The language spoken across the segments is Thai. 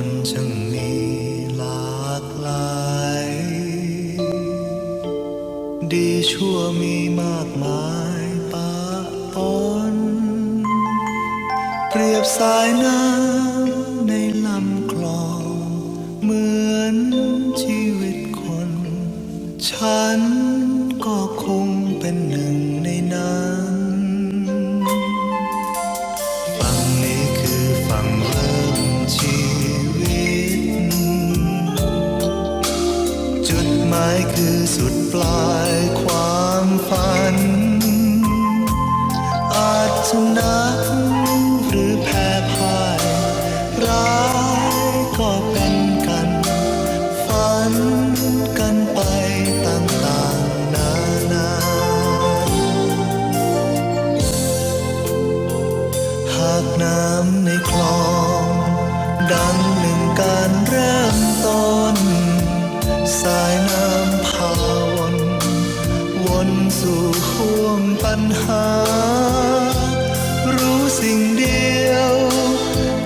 คนช่างมีหลากหลาย ดีชั่วมีมากมายปะปน เปรียบสายน้ำในลำคลอง เหมือนชีวิตคน ฉันก็คงเป็นหนึ่ง สุดปลายความฝัน อาจชนะหรือแพ้พ่ายร้ายก็เป็นกัน ฝันกันไปต่างๆนานา หากน้ำในคลอง ดังหนึ่งการเริ่มต้น สายน้ำพาวนวน สู่ห่วงปัญหา รู้สิ่งเดียว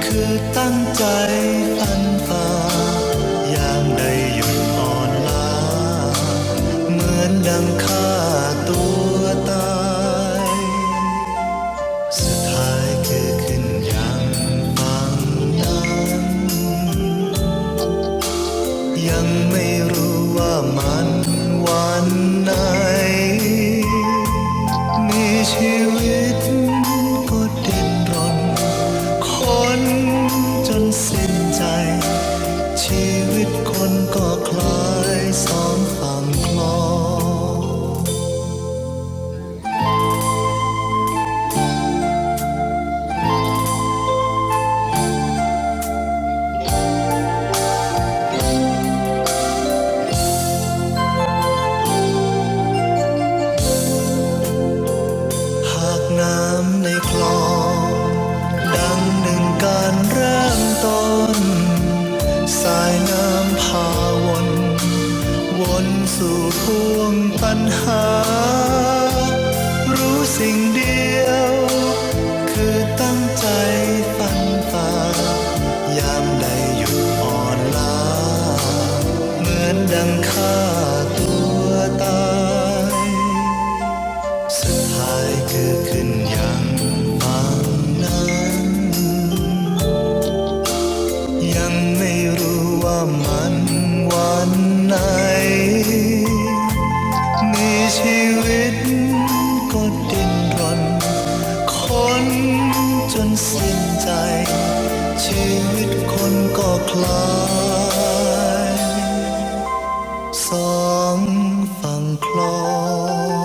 คือตั้งใจฟันฝ่ายามใดหยุดอ่อนล้า เหมือนดังฆ่า ชีวิตคนก็คลา สู่พวงปัญหา รู้สิ่งเดียว จนสิ้นใจ ชีวิตคนก็คลายสองฝั่งคลอง